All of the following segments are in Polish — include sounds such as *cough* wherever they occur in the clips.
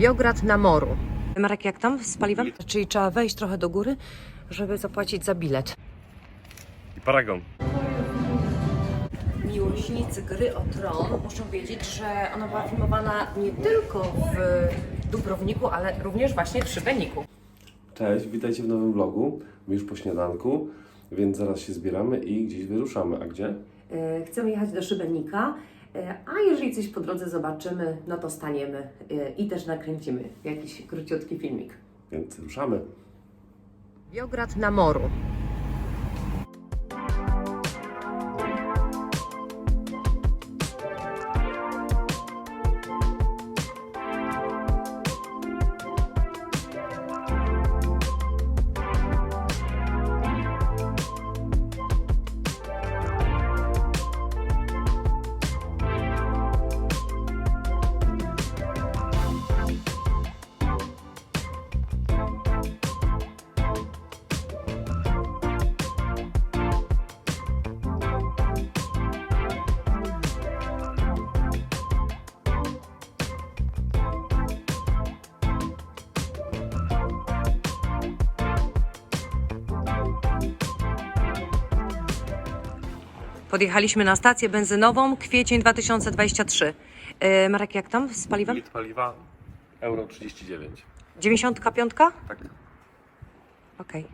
Biograd na Moru. Marek, jak tam z paliwem? Czyli trzeba wejść trochę do góry, żeby zapłacić za bilet. I Paragon. Miłośnicy gry o tron muszą wiedzieć, że ona była filmowana nie tylko w Dubrowniku, ale również właśnie w Szybeniku. Cześć, witajcie w nowym vlogu. My już po śniadanku, więc zaraz się zbieramy i gdzieś wyruszamy. A gdzie? E, Chcemy jechać do Szybenika, a jeżeli coś po drodze zobaczymy, no to staniemy e, i też nakręcimy jakiś króciutki filmik. Więc ruszamy. Biograd na Moru. Podjechaliśmy na stację benzynową, kwiecień 2023. E, Marek, jak tam z paliwem? Litr paliwa euro 39. 95? Tak. Okej.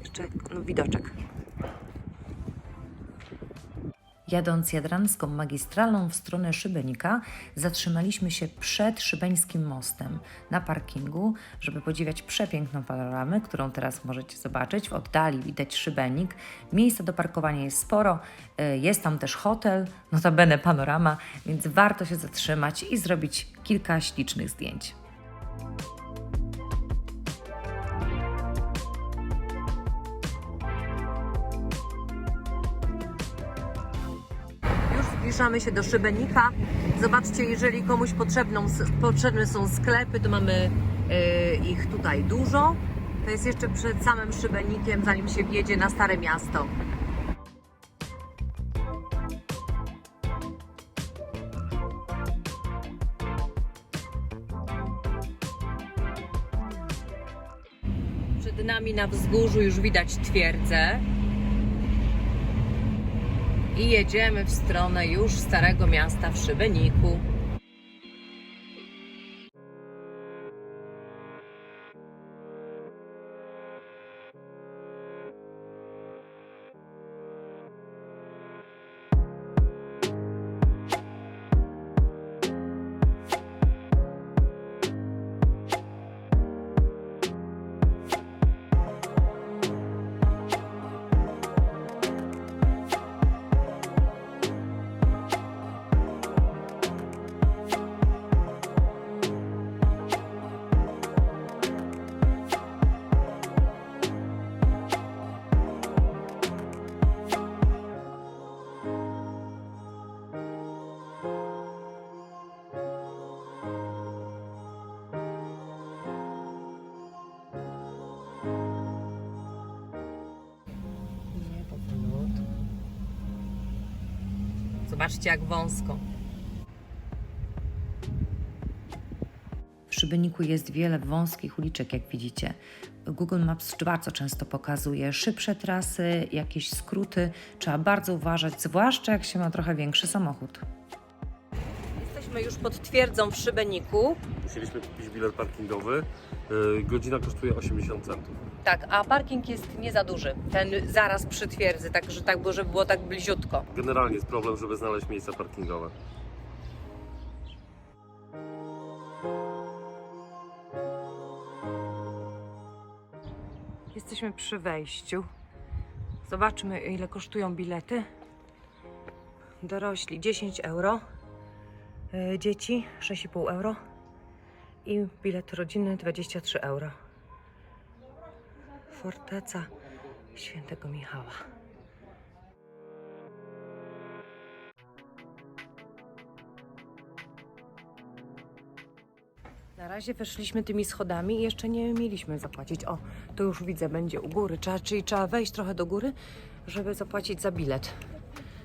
Jeszcze no, widoczek. Jadąc jadranską magistralą w stronę Szybenika, zatrzymaliśmy się przed Szybeńskim mostem na parkingu, żeby podziwiać przepiękną panoramę, którą teraz możecie zobaczyć. W oddali widać Szybenik. Miejsca do parkowania jest sporo. y, Jest tam też hotel, notabene panorama, więc warto się zatrzymać i zrobić kilka ślicznych zdjęć. Zbliżamy się do Szybenika. Zobaczcie, jeżeli komuś potrzebną, potrzebne są sklepy, to mamy e, ich tutaj dużo. To jest jeszcze przed samym Szybenikiem, zanim się wjedzie na Stare Miasto. Przed nami na wzgórzu już widać twierdzę. I jedziemy w stronę już Starego Miasta w Szybeniku. Zobaczcie, jak wąsko. W Szybeniku jest wiele wąskich uliczek, jak widzicie. Google Maps bardzo często pokazuje szybsze trasy, jakieś skróty. Trzeba bardzo uważać, zwłaszcza jak się ma trochę większy samochód. Jesteśmy już pod twierdzą w Szybeniku. Musieliśmy kupić bilet parkingowy. Yy, godzina kosztuje 80 centów. Tak, a parking jest nie za duży. Ten zaraz przy twierdzy, tak, że tak było, żeby było tak bliziutko. Generalnie jest problem, żeby znaleźć miejsca parkingowe. Jesteśmy przy wejściu. Zobaczmy, ile kosztują bilety. Dorośli 10 euro, y, dzieci 6,5 euro i bilet rodzinny 23 euro. Forteca Świętego Michała. Na razie weszliśmy tymi schodami i jeszcze nie mieliśmy zapłacić. O, to już widzę, będzie u góry. Trzeba, czyli trzeba wejść trochę do góry, żeby zapłacić za bilet.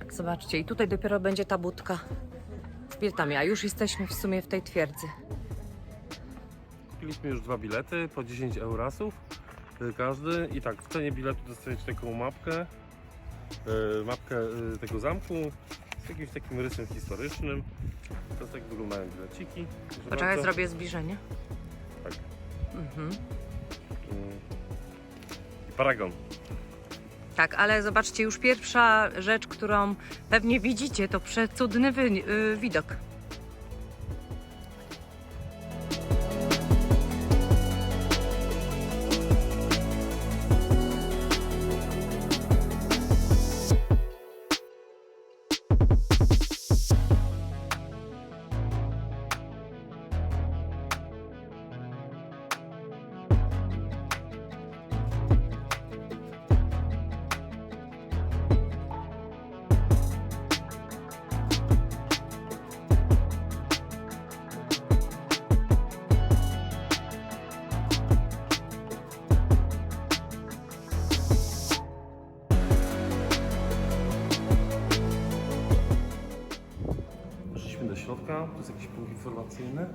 Zobaczcie, i tutaj dopiero będzie ta budka biletami, a już jesteśmy w sumie w tej twierdzy. Kupiliśmy już dwa bilety po 10 eurasów każdy i tak w cenie biletu dostajecie taką mapkę, y, mapkę y, tego zamku z jakimś takim rysem historycznym. To tak wyglądają bileciki. Poczekaj, bardzo. zrobię zbliżenie. Tak. Mhm. Y, I paragon. Tak, ale zobaczcie, już pierwsza rzecz, którą pewnie widzicie, to przecudny wy, y, widok. Informacyjny,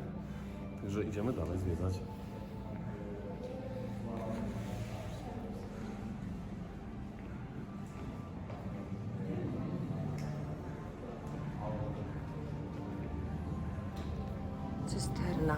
także idziemy dalej zwiedzać. Cysterna.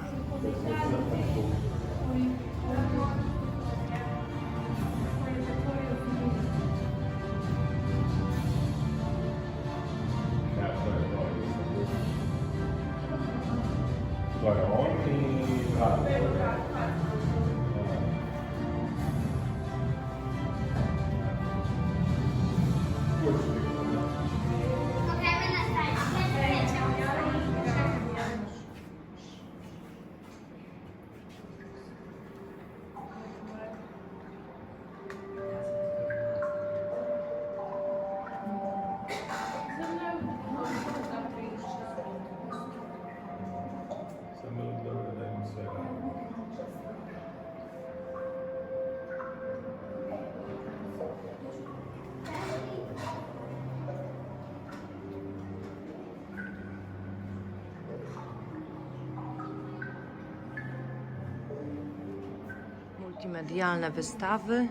Multimedialne wystawy.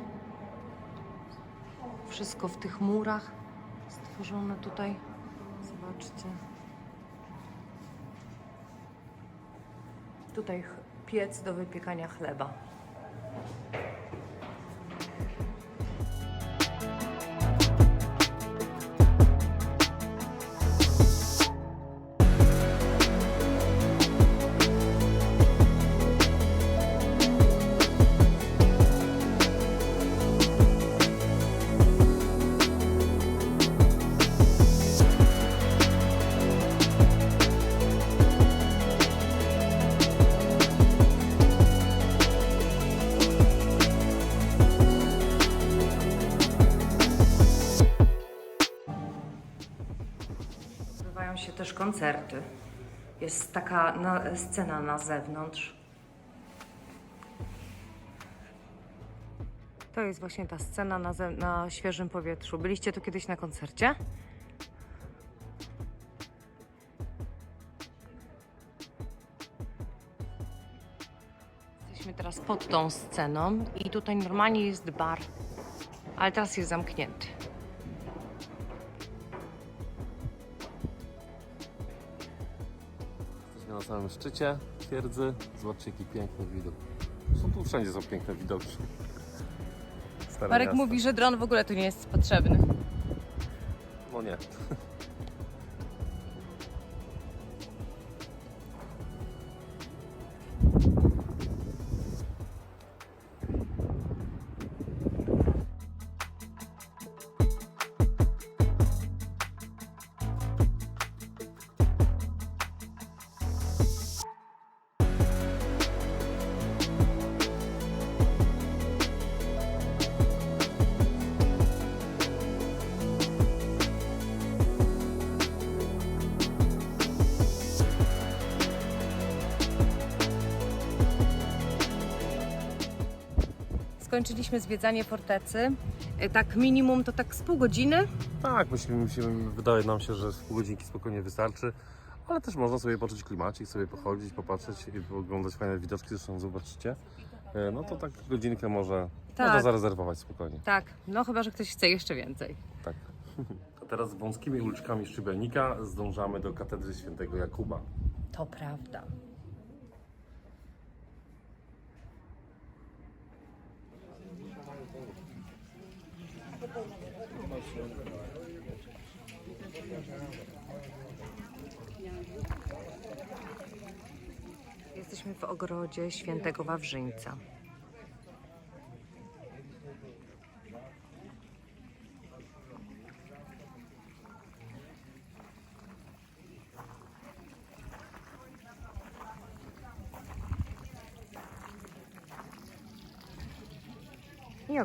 Wszystko w tych murach stworzone tutaj. Zobaczcie. Tutaj piec do wypiekania chleba. Też koncerty. Jest taka na, scena na zewnątrz. To jest właśnie ta scena na, ze, na świeżym powietrzu. Byliście tu kiedyś na koncercie? Jesteśmy teraz pod tą sceną i tutaj normalnie jest bar, ale teraz jest zamknięty. Jesteśmy na samym szczycie twierdzy. Zobaczcie jaki piękny widok. Są tu wszędzie są piękne widoki. Stare Marek mówi, że dron w ogóle tu nie jest potrzebny. No nie. Skończyliśmy zwiedzanie fortecy. E, Tak minimum to tak z pół godziny. Tak, myślimy, myślimy, wydaje nam się, że z pół godzinki spokojnie wystarczy. ale też można sobie poczuć klimacik, sobie pochodzić, popatrzeć i oglądać fajne widoczki, zresztą zobaczycie. E, No to tak godzinkę może Tak. można zarezerwować spokojnie. Tak, no chyba, że ktoś chce jeszcze więcej. Tak. *laughs* A teraz wąskimi uliczkami Szybenika zdążamy do katedry świętego Jakuba. To prawda. Jesteśmy w ogrodzie świętego Wawrzyńca.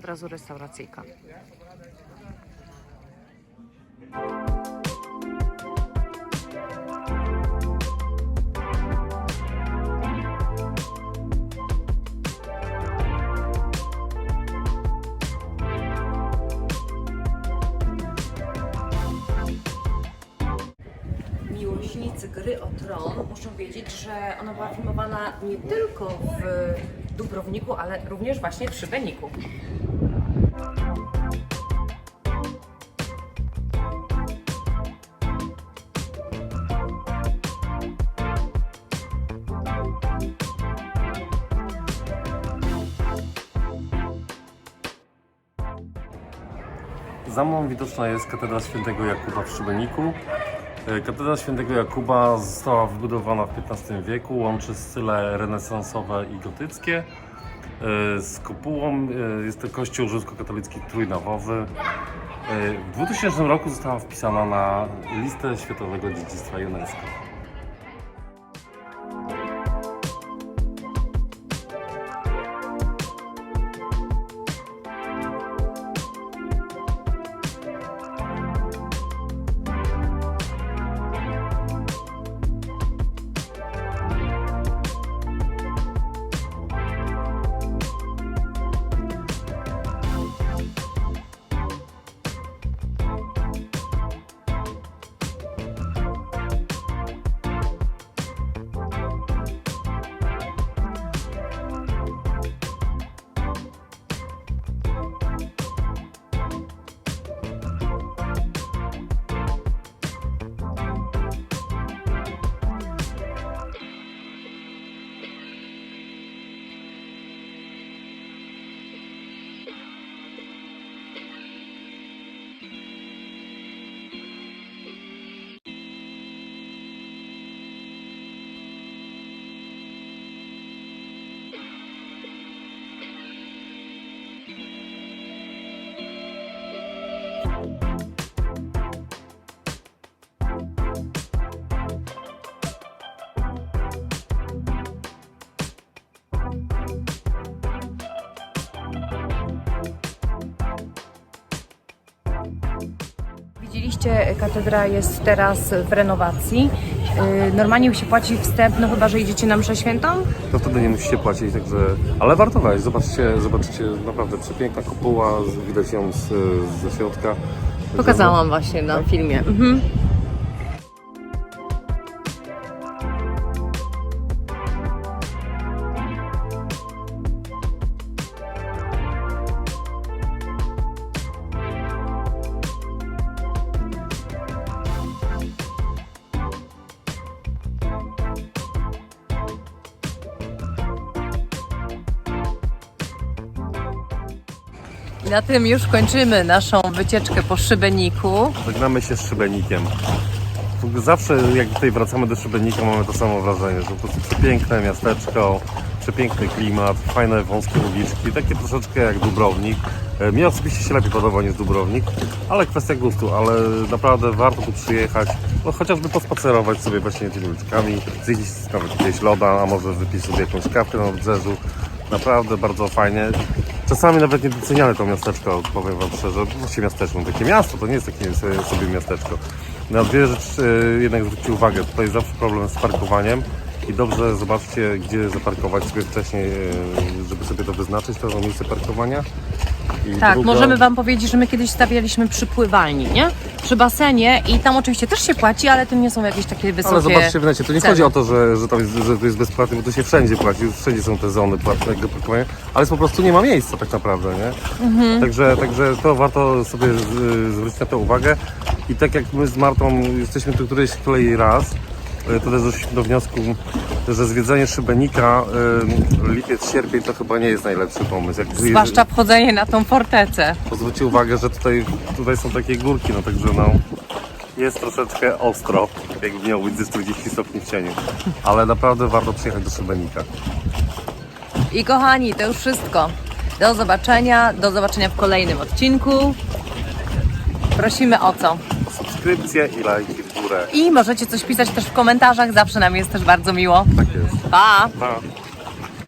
Razu restauracyjka. Miłośnicy gry o tron muszą wiedzieć, że ona była filmowana nie tylko w Dubrowniku, ale również właśnie w Szybeniku. Za mną widoczna jest katedra świętego Jakuba w Szybeniku. E, Katedra świętego Jakuba została wybudowana w XV wieku, łączy style renesansowe i gotyckie. E, Z kopułą e, jest to kościół rzymskokatolicki trójnawowy. W 2000 roku została wpisana na listę Światowego Dziedzictwa UNESCO. Widzieliście, katedra jest teraz w renowacji. Yy, Normalnie się płaci wstęp, no chyba, że idziecie na mszę świętą? To wtedy nie musicie płacić, także... Ale warto wejść, zobaczcie, zobaczycie naprawdę przepiękna kopuła, widać ją z, ze środka. Pokazałam właśnie na filmie. Mhm. Na tym już kończymy naszą wycieczkę po Szybeniku. Żegnamy się z Szybenikiem. Zawsze jak tutaj wracamy do Szybenika mamy to samo wrażenie, że po prostu przepiękne miasteczko, przepiękny klimat, fajne wąskie uliczki, takie troszeczkę jak Dubrownik. E, Mnie osobiście się lepiej podoba niż Dubrownik, ale kwestia gustu, ale naprawdę warto tu przyjechać, no chociażby pospacerować sobie właśnie tymi uliczkami, zjeść nawet gdzieś loda, a może wypić sobie jakąś kawkę na obrzeżu. Naprawdę bardzo fajnie. Czasami nawet nie doceniamy to miasteczko, powiem Wam szczerze. Właściwie miasteczko, takie miasto, to nie jest takie sobie- sobie miasteczko. Na dwie rzeczy e, jednak zwróćcie uwagę. Tutaj jest zawsze problem z parkowaniem i dobrze zobaczcie, gdzie zaparkować sobie wcześniej, e, żeby sobie to wyznaczyć, to miejsce parkowania. Tak, druga- możemy Wam powiedzieć, że my kiedyś stawialiśmy przy pływalni, nie? Przy basenie i tam oczywiście też się płaci, ale to nie są jakieś takie wysokie Ale zobaczcie w necie, to nie ceny. chodzi o to, że, że, tam jest, że to jest bezpłatne, bo to się wszędzie płaci, wszędzie są te zony płatnego parkowania, ale po prostu nie ma miejsca tak naprawdę, nie? Mhm. Także, także to warto sobie z- zwrócić na to uwagę i tak jak my z Martą jesteśmy tu któryś kolei raz, y, to też doszliśmy do wniosku, że zwiedzanie Szybenika y, lipiec, sierpień to chyba nie jest najlepszy pomysł. Jak, Zwłaszcza wchodzenie na tą fortecę. Zwróćcie uwagę, że tutaj, tutaj są takie górki, no także no jest troszeczkę ostro, jakby miało być ze 40 stopni w cieniu. Ale naprawdę warto przyjechać do Szybenika. I kochani, to już wszystko. Do zobaczenia, do zobaczenia w kolejnym odcinku. Prosimy o co? Subskrypcje i lajki górę. I możecie coś pisać też w komentarzach, zawsze nam jest też bardzo miło. Tak jest. Pa! Pa.